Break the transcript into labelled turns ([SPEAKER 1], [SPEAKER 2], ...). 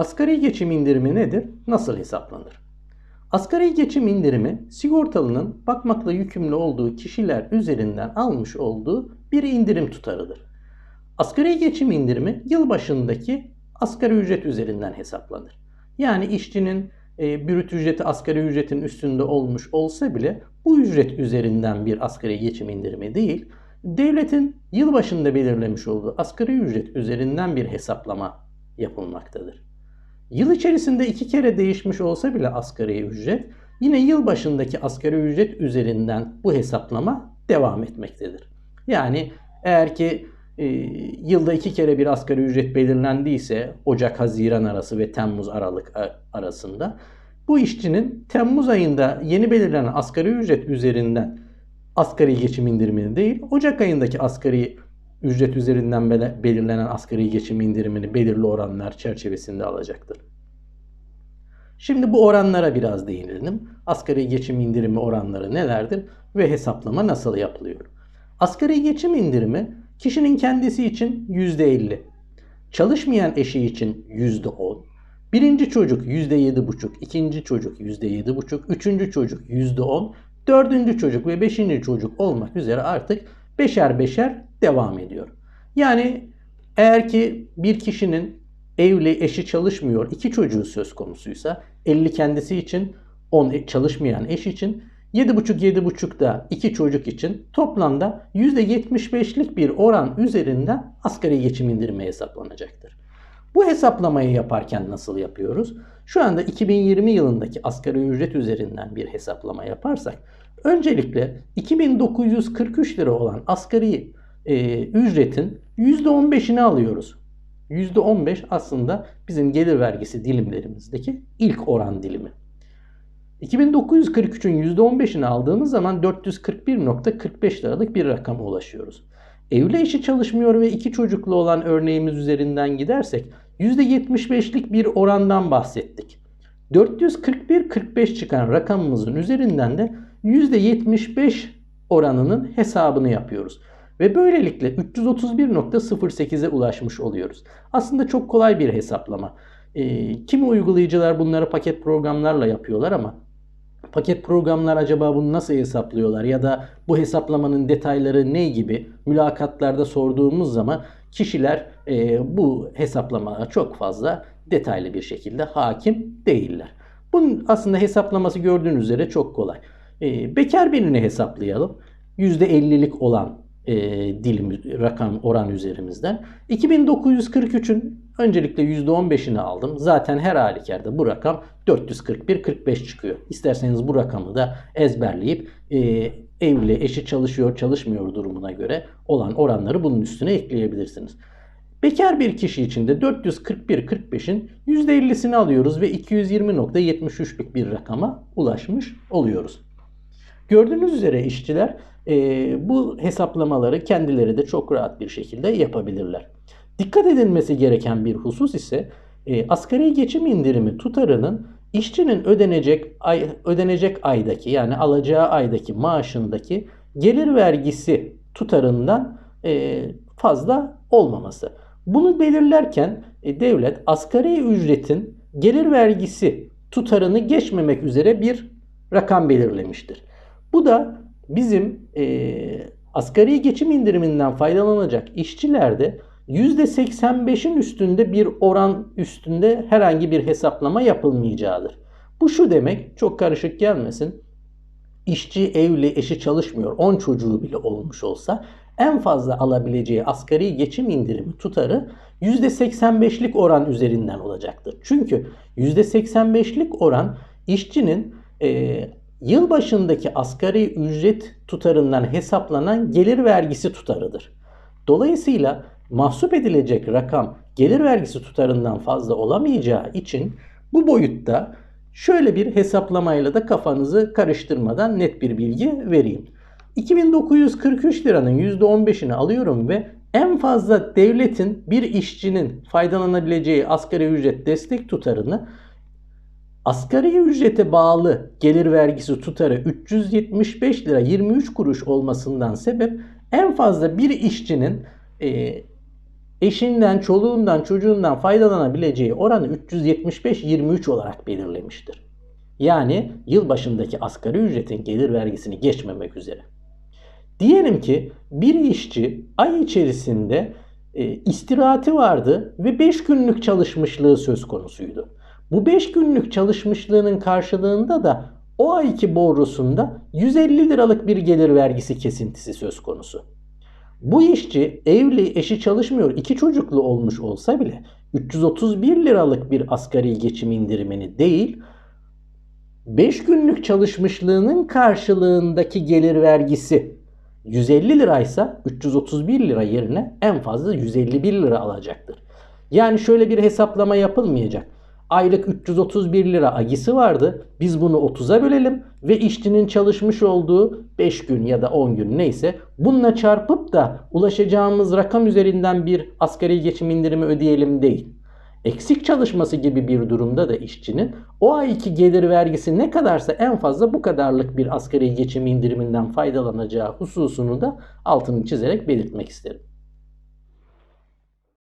[SPEAKER 1] Asgari geçim indirimi nedir? Nasıl hesaplanır? Asgari geçim indirimi sigortalının bakmakla yükümlü olduğu kişiler üzerinden almış olduğu bir indirim tutarıdır. Asgari geçim indirimi yıl başındaki asgari ücret üzerinden hesaplanır. Yani işçinin e, brüt ücreti asgari ücretin üstünde olmuş olsa bile bu ücret üzerinden bir asgari geçim indirimi değil, devletin yıl başında belirlemiş olduğu asgari ücret üzerinden bir hesaplama yapılmaktadır. Yıl içerisinde iki kere değişmiş olsa bile asgari ücret, yine yıl başındaki asgari ücret üzerinden bu hesaplama devam etmektedir. Yani eğer ki e, yılda iki kere bir asgari ücret belirlendiyse Ocak-Haziran arası ve Temmuz-Aralık arasında bu işçinin Temmuz ayında yeni belirlenen asgari ücret üzerinden asgari geçim indirimini değil, Ocak ayındaki asgari ücret üzerinden belirlenen asgari geçim indirimini belirli oranlar çerçevesinde alacaktır. Şimdi bu oranlara biraz değinelim. Asgari geçim indirimi oranları nelerdir ve hesaplama nasıl yapılıyor? Asgari geçim indirimi kişinin kendisi için %50, çalışmayan eşi için %10, birinci çocuk %7,5, ikinci çocuk %7,5, üçüncü çocuk %10, dördüncü çocuk ve beşinci çocuk olmak üzere artık beşer beşer devam ediyor. Yani eğer ki bir kişinin evli, eşi çalışmıyor, iki çocuğu söz konusuysa 50 kendisi için, 10 çalışmayan eş için, 7,5 da iki çocuk için toplamda %75'lik bir oran üzerinden asgari geçim indirimi hesaplanacaktır. Bu hesaplamayı yaparken nasıl yapıyoruz? Şu anda 2020 yılındaki asgari ücret üzerinden bir hesaplama yaparsak öncelikle 2943 lira olan asgari e, ücretin %15'ini alıyoruz. %15 aslında bizim gelir vergisi dilimlerimizdeki ilk oran dilimi. 2943'ün %15'ini aldığımız zaman 441.45 liralık bir rakama ulaşıyoruz. Evli eşi çalışmıyor ve iki çocuklu olan örneğimiz üzerinden gidersek %75'lik bir orandan bahsettik. 441.45 çıkan rakamımızın üzerinden de %75 oranının hesabını yapıyoruz. Ve böylelikle 331.08'e ulaşmış oluyoruz. Aslında çok kolay bir hesaplama. E, kimi uygulayıcılar bunları paket programlarla yapıyorlar ama paket programlar acaba bunu nasıl hesaplıyorlar ya da bu hesaplamanın detayları ne gibi mülakatlarda sorduğumuz zaman kişiler e, bu hesaplamalara çok fazla detaylı bir şekilde hakim değiller. Bunun aslında hesaplaması gördüğünüz üzere çok kolay. E, bekar birini hesaplayalım. %50'lik olan e, dilim rakam oran üzerimizden. 2943'ün öncelikle %15'ini aldım. Zaten her halükarda bu rakam 441-45 çıkıyor. İsterseniz bu rakamı da ezberleyip e, evli, eşi çalışıyor, çalışmıyor durumuna göre olan oranları bunun üstüne ekleyebilirsiniz. Bekar bir kişi için de 441-45'in %50'sini alıyoruz ve 220.73'lük bir rakama ulaşmış oluyoruz. Gördüğünüz üzere işçiler e, bu hesaplamaları kendileri de çok rahat bir şekilde yapabilirler. Dikkat edilmesi gereken bir husus ise e, asgari geçim indirimi tutarının işçinin ödenecek ay, ödenecek aydaki yani alacağı aydaki maaşındaki gelir vergisi tutarından e, fazla olmaması. Bunu belirlerken e, devlet asgari ücretin gelir vergisi tutarını geçmemek üzere bir rakam belirlemiştir. Bu da bizim e, asgari geçim indiriminden faydalanacak işçilerde %85'in üstünde bir oran üstünde herhangi bir hesaplama yapılmayacağıdır. Bu şu demek, çok karışık gelmesin. İşçi evli, eşi çalışmıyor, 10 çocuğu bile olmuş olsa en fazla alabileceği asgari geçim indirimi tutarı %85'lik oran üzerinden olacaktır. Çünkü %85'lik oran işçinin e, yıl başındaki asgari ücret tutarından hesaplanan gelir vergisi tutarıdır. Dolayısıyla mahsup edilecek rakam gelir vergisi tutarından fazla olamayacağı için bu boyutta şöyle bir hesaplamayla da kafanızı karıştırmadan net bir bilgi vereyim. 2943 liranın %15'ini alıyorum ve en fazla devletin bir işçinin faydalanabileceği asgari ücret destek tutarını asgari ücrete bağlı gelir vergisi tutarı 375 lira 23 kuruş olmasından sebep en fazla bir işçinin e, eşinden, çoluğundan, çocuğundan faydalanabileceği oranı 375-23 olarak belirlemiştir. Yani yılbaşındaki asgari ücretin gelir vergisini geçmemek üzere. Diyelim ki bir işçi ay içerisinde e, istirahati vardı ve 5 günlük çalışmışlığı söz konusuydu. Bu 5 günlük çalışmışlığının karşılığında da o ayki borusunda 150 liralık bir gelir vergisi kesintisi söz konusu. Bu işçi evli, eşi çalışmıyor, iki çocuklu olmuş olsa bile 331 liralık bir asgari geçim indirimini değil, 5 günlük çalışmışlığının karşılığındaki gelir vergisi 150 liraysa 331 lira yerine en fazla 151 lira alacaktır. Yani şöyle bir hesaplama yapılmayacak. Aylık 331 lira agisi vardı. Biz bunu 30'a bölelim ve işçinin çalışmış olduğu 5 gün ya da 10 gün neyse bununla çarpıp da ulaşacağımız rakam üzerinden bir asgari geçim indirimi ödeyelim değil. Eksik çalışması gibi bir durumda da işçinin o ayki gelir vergisi ne kadarsa en fazla bu kadarlık bir asgari geçim indiriminden faydalanacağı hususunu da altını çizerek belirtmek isterim.